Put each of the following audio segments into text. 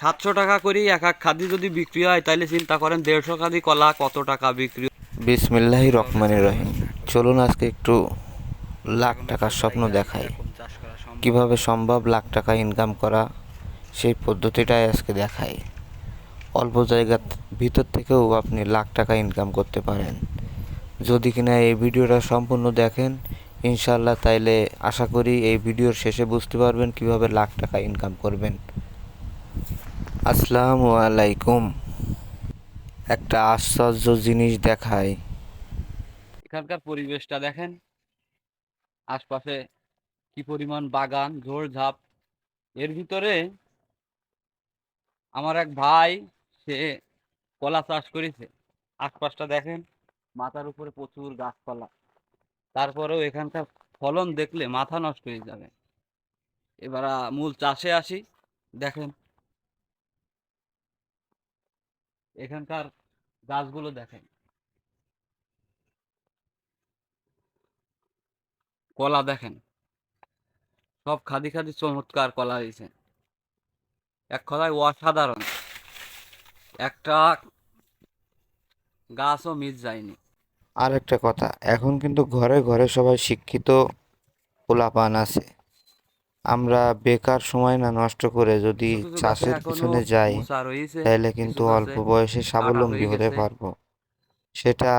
সাতশো টাকা করে এক এক খাদি যদি বিক্রি হয়, তাহলে চিন্তা করেন দেড়শো খাদি কলা কত টাকা বিক্রি বিসমিল্লাহি রহমানির রহিম। চলুন আজকে একটু লাখ টাকার স্বপ্ন দেখাই। কীভাবে সম্ভব লাখ টাকা ইনকাম করা? সেই পদ্ধতিটাই আজকে দেখাই। অল্প জায়গার ভিতর থেকেও আপনি লাখ টাকা ইনকাম করতে পারেন। যদি কিনা এই ভিডিওটা সম্পূর্ণ দেখেন ইনশাল্লাহ তাইলে আশা করি এই ভিডিওর শেষে বুঝতে পারবেন কীভাবে লাখ টাকা ইনকাম করবেন। আসসালামু আলাইকুম। একটা আশ্চর্য জিনিস দেখায় এখানকার পরিবেশটা দেখেন। আশপাশে কি পরিমাণ বাগান, ঝোড়ঝাপ। এর ভিতরে আমার এক ভাই, সে কলা চাষ করেছে। আশপাশটা দেখেন, মাথার উপরে প্রচুর গাছপালা। তারপরেও এখানকার ফলন দেখলে মাথা নষ্ট হয়ে যাবে। এবার মূল চাষে আসি। দেখেন এখানকার গাছগুলো দেখেন। কলা দেখেন। সব খাদি খাদি চমৎকার কলা হয়েছে। এক কথায় অসাধারণ। একটা গাছও মিস যায়নি। আর একটা কথা, এখন কিন্তু ঘরে ঘরে সবাই শিক্ষিত পোলাপান আছে। আমরা বেকার সময় না নষ্ট করে যদি চাষের পিছনে যাই তাহলে কিন্তু অল্প বয়সে স্বাবলম্বী হতে। পারব। সেটা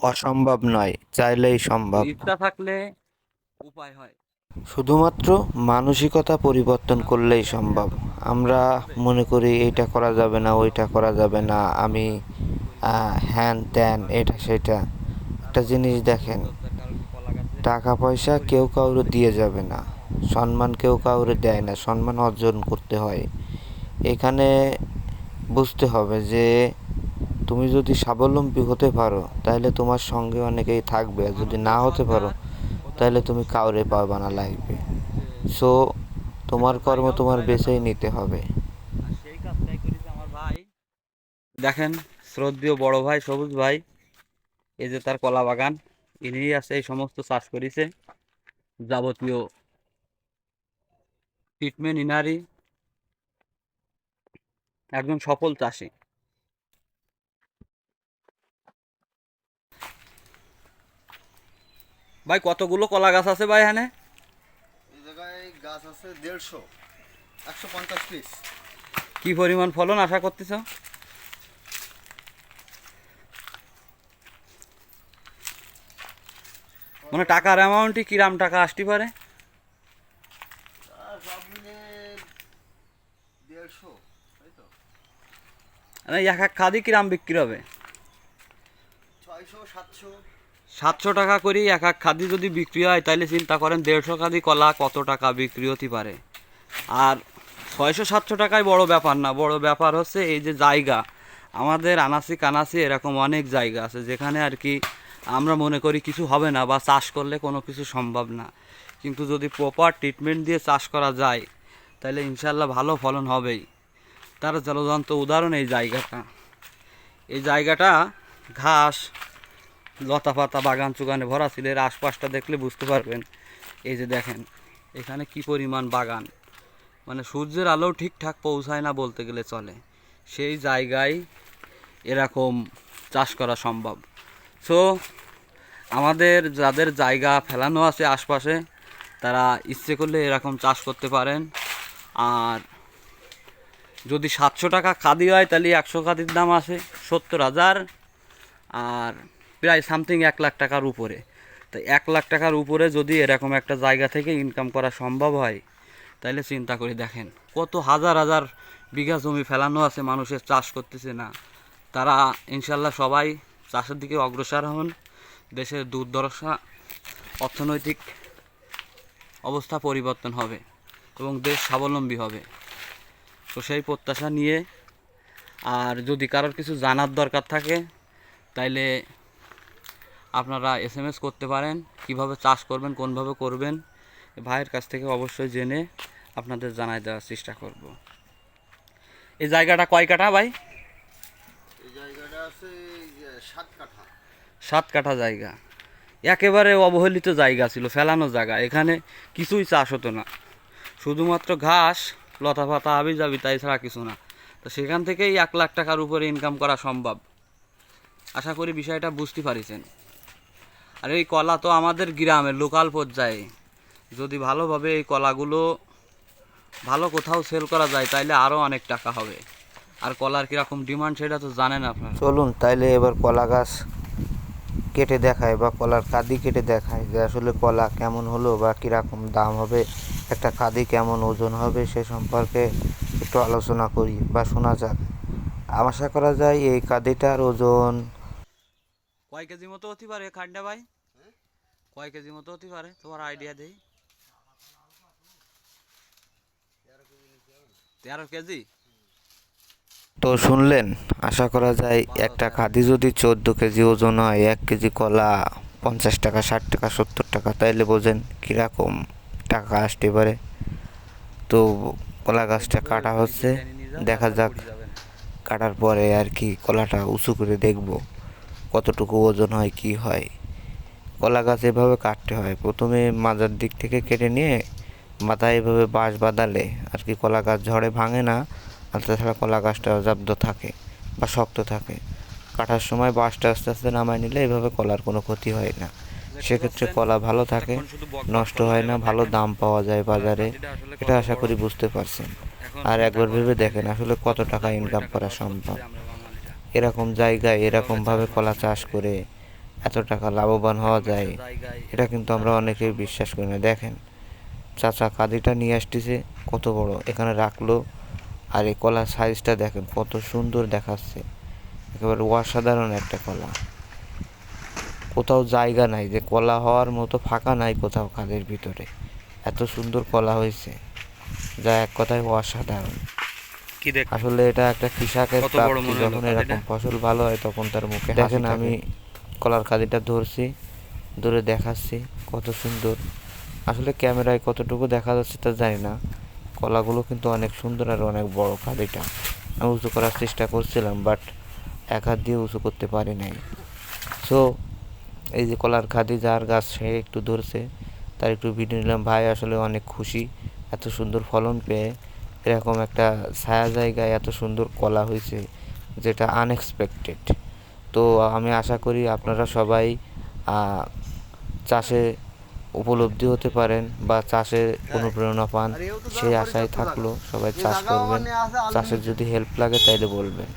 অসম্ভব নয় চাইলেই সম্ভব। ইচ্ছা থাকলে উপায় হয়। শুধুমাত্র মানসিকতা পরিবর্তন করলেই সম্ভব। আমরা মনে করি এইটা করা যাবে না ওইটা করা যাবে না। আমি হ্যান ত্যান এটা সেটা। একটা জিনিস দেখেন টাকা পয়সা কেউ কাউরে দিয়ে যাবে না। সম্মান কেউ কাউরে দেয় না, সম্মান অর্জন করতে হয়। এখানে বুঝতে হবে যে, তুমি যদি স্বাবলম্বী হতে পারো, তাহলে তোমার সঙ্গে অনেকেই থাকবে। যদি না হতে পারো, তাহলে তুমি কাউরে পাবা না লাগবে। সো তোমার কর্ম তোমার বেছেই নিতে হবে। দেখেন, শ্রদ্ধেয় বড় ভাই, সবুজ ভাই, এই যে তার কলা বাগান ইনি আছে এই সমস্ত চাষ করেছে। যাবতীয় ট্রিটমেন্ট ইনারি একজন সফল চাষি। ভাই কতগুলো কলা গাছ আছে ভাই এখানে? এই জায়গায় গাছ আছে দেড়শো একশো পঞ্চাশ পিস কি পরিমাণ ফলন আশা করতেছ? মানে টাকার অ্যামাউন্টই কিরাম টাকা আসতে পারে আর সব মিলে দেড়শো তাই তো? মানে এক এক খাদি কিরাম বিক্রি হবে? ছয়শো সাতশো। সাতশো টাকা করে এক এক খাদি যদি বিক্রি হয় তাহলে চিন্তা করেন দেড়শো খাদি কলা কত টাকা বিক্রি হতে পারে। আর ছয়শো সাতশো টাকায় বড় ব্যাপার না বড় ব্যাপার হচ্ছে এই যে জায়গা। আমাদের আনাসি কানাসি এরকম অনেক জায়গা আছে যেখানে আর কি আমরা মনে করি কিছু হবে না বা চাষ করলে কোনো কিছু সম্ভব না। কিন্তু যদি প্রপার ট্রিটমেন্ট দিয়ে চাষ করা যায় তাহলে ইনশাল্লাহ ভালো ফলন হবেই। তার জলযন্ত্র উদাহরণ এই জায়গাটা। এই জায়গাটা ঘাস লতা পাতা বাগান চুগানে ভরা ছিল, এর আশপাশটা দেখলে বুঝতে পারবেন। এই যে দেখেন, এখানে কি পরিমাণ বাগান? মানে সূর্যের আলো ঠিকঠাক পৌঁছায় না বলতে গেলে চলে। সেই জায়গায় এরকম চাষ করা সম্ভব। সো আমাদের যাদের জায়গা ফেলানো আছে আশপাশে, তারা ইচ্ছে করলে এরকম চাষ করতে পারেন। আর যদি সাতশো টাকা খাদি হয়, তাহলে একশো খাদির দাম আছে সত্তর হাজার। আর প্রায় সামথিং এক লাখ টাকার উপরে। তো এক লাখ টাকার উপরে যদি এরকম একটা জায়গা থেকে ইনকাম করা সম্ভব হয়, তাহলে চিন্তা করে দেখেন কত হাজার হাজার বিঘা জমি ফেলানো আছে, মানুষের চাষ করতেছে না। তারা ইনশাল্লাহ সবাই চাষের দিকে অগ্রসর হন। দেশের দুর্দশা, অর্থনৈতিক অবস্থা পরিবর্তন হবে। এবং দেশ স্বাবলম্বী হবে। তো সেই প্রত্যাশা নিয়ে আর যদি কারোর কিছু জানার দরকার থাকে তাইলে আপনারা এস এম এস করতে পারেন কীভাবে চাষ করবেন কোনভাবে করবেন ভাইয়ের কাছ থেকে অবশ্যই জেনে আপনাদের জানাই দেওয়ার চেষ্টা করব। এই জায়গাটা কয় কাঠা ভাই? এই জায়গাটা আছে এই যে সাত কাঠা। সাত কাঠা জায়গা। একেবারে অবহেলিত জায়গা ছিল ফেলানো জায়গা। এখানে কিছুই চাষ হতো না। শুধুমাত্র ঘাস, লতা পাতা আবি যাবি তাই ছাড়া কিছু না। তো সেখান থেকেই এক লাখ টাকার উপরে ইনকাম করা সম্ভব। আশা করি বিষয়টা বুঝতে পারিছেন। আর এই কলা তো আমাদের গ্রামের লোকাল পর্যায়ে। যদি ভালোভাবে এই কলাগুলো ভালো কোথাও সেল করা যায়, তাইলে আরও অনেক টাকা হবে। আর কলার কীরকম ডিমান্ড সেটা তো জানেন আপনারা। চলুন, তাইলে এবার কলা গাছ কেটে দেখায় বা কলার কাদি কেটে দেখায় যে আসলে কলা কেমন হলো বা কীরকম দাম হবে। একটা কাদি কেমন ওজন হবে সে সম্পর্কে একটু আলোচনা করি বা শোনা যাক। আশা করা যায় এই কাদিটার ওজন কয় কেজি মতো হতে পারে খান্ডা ভাই? কয় কেজি মতো হতে পারে? তোমার আইডিয়া দেই। তেরো কেজি? তো শুনলেন আশা করা যায় একটা কাদি যদি চোদ্দ কেজি ওজন হয় এক কেজি কলা পঞ্চাশ টাকা ষাট টাকা সত্তর টাকা তাইলে বোঝেন কীরকম। টাকা আসতে পারে তো কলা গাছটা কাটা হচ্ছে, দেখা যাক। কাটার পরে আর কি কলাটা উঁচু করে দেখব, কতটুকু ওজন হয়, কি হয়। কলা গাছ এভাবে কাটতে হয়। প্রথমে মাজার দিক থেকে কেটে নিয়ে মাথায় এভাবে বাঁশ বাঁধালে আর কি কলা গাছ ঝড়ে ভাঙে না, আর তাছাড়া কলা গাছটা জব্দ থাকে বা শক্ত থাকে। কাটার সময় বাঁশটা আস্তে আস্তে নামায় নিলে এভাবে কলার কোনো ক্ষতি হয় না। সেক্ষেত্রে কলা ভালো থাকে, নষ্ট হয় না, ভালো দাম পাওয়া যায় বাজারে, এটা আশা করি বুঝতে পারছেন। আর একবার ভেবে দেখেন আসলে কত টাকা ইনকাম করা সম্ভব। এরকম জায়গায় এরকমভাবে কলা চাষ করে এত টাকা লাভবান হওয়া যায়, এটা কিন্তু আমরা অনেকেই বিশ্বাস করি না। দেখেন, চাচা কাদিটা নিয়ে আসতেছে, কত বড়, এখানে রাখল, আর এই কলার সাইজটা দেখেন কত সুন্দর দেখাচ্ছে। একেবারে অসাধারণ একটা কলা। কোথাও জায়গা নাই যে কলা হওয়ার মতো ফাঁকা নাই কোথাও কাদের ভিতরে। এত সুন্দর কলা হয়েছে যা এক কথায় অসাধারণ। আসলে এটা একটা কৃষকের প্রাপ্তি যখন এরকম ফসল ভালো হয় তখন তার মুখে দেখেন আমি কলার কাদিটা ধরছি ধরে দেখাচ্ছি কত সুন্দর। আসলে ক্যামেরায় কতটুকু দেখা যাচ্ছে তা জানি না। কলাগুলো কিন্তু অনেক সুন্দর আর অনেক বড় কাদিটা আমি উঁচু করার চেষ্টা করছিলাম বাট এক হাত দিয়ে উঁচু করতে পারি নাই। সো এই যে কলার খাদি যার গাছ সে একটু ধরছে, তার একটু ভিডিও নিলাম। ভাই আসলে অনেক খুশি, এত সুন্দর ফলন পেয়ে। এরকম একটা ছায়া জায়গায় এত সুন্দর কলা হয়েছে, যেটা আনএক্সপেক্টেড তো আমি আশা করি আপনারা সবাই চাষে উপলব্ধি হতে পারেন বা চাষে অনুপ্রেরণা পান। সেই আশায় থাকল সবাই চাষ করবেন। চাষের যদি হেল্প লাগে তাইলে বলবেন।